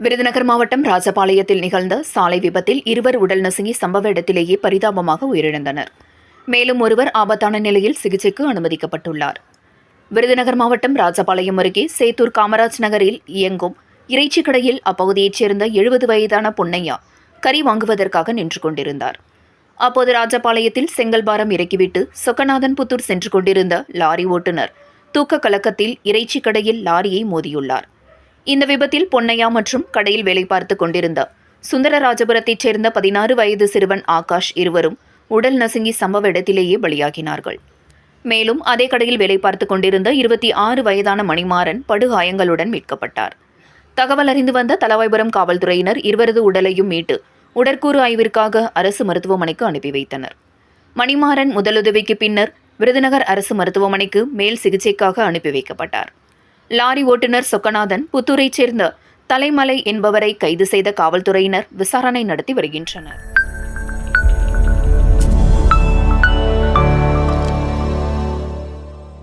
விருதுநகர் மாவட்டம் ராஜபாளையத்தில் நிகழ்ந்த சாலை விபத்தில் இருவர் உடல் நசுங்கி சம்பவ இடத்திலேயே பரிதாபமாக உயிரிழந்தனர். மேலும் ஒருவர் ஆபத்தான நிலையில் சிகிச்சைக்கு அனுமதிக்கப்பட்டுள்ளார். விருதுநகர் மாவட்டம் ராஜபாளையம் அருகே சேத்தூர் காமராஜ் நகரில் இயங்கும் இறைச்சி கடையில் அப்பகுதியைச் சேர்ந்த எழுபது வயதான பொன்னையா கறி வாங்குவதற்காக நின்று கொண்டிருந்தார். அப்போது ராஜபாளையத்தில் செங்கல் பாரம் இறக்கிவிட்டு சொக்கநாதன் புத்தூர் சென்று கொண்டிருந்த லாரி ஓட்டுநர் தூக்க கலக்கத்தில் இறைச்சி கடையில் லாரியை மோதியுள்ளார். இந்த விபத்தில் பொன்னையா மற்றும் கடையில் வேலை பார்த்து கொண்டிருந்த சுந்தரராஜபுரத்தைச் சேர்ந்த பதினாறு வயது சிறுவன் ஆகாஷ் இருவரும் உடல் நசுங்கி சம்பவ இடத்திலேயே பலியாகினார்கள். மேலும் அதே கடையில் வேலை பார்த்து கொண்டிருந்த இருபத்தி ஆறு வயதான மணிமாறன் படுகாயங்களுடன் மீட்கப்பட்டார். தகவல் அறிந்து வந்த தலவாய்புரம் காவல்துறையினர் இருவரது உடலையும் மீட்டு உடற்கூறு ஆய்விற்காக அரசு மருத்துவமனைக்கு அனுப்பி வைத்தனர். மணிமாறன் முதலுதவிக்கு பின்னர் விருதுநகர் அரசு மருத்துவமனைக்கு மேல் சிகிச்சைக்காக அனுப்பி வைக்கப்பட்டார். லாரி ஓட்டுநர் சொக்கநாதன் புத்தூரைச் சேர்ந்த தலைமலை என்பவரை கைது செய்த காவல்துறையினர் விசாரணை நடத்தி வருகின்றனர்.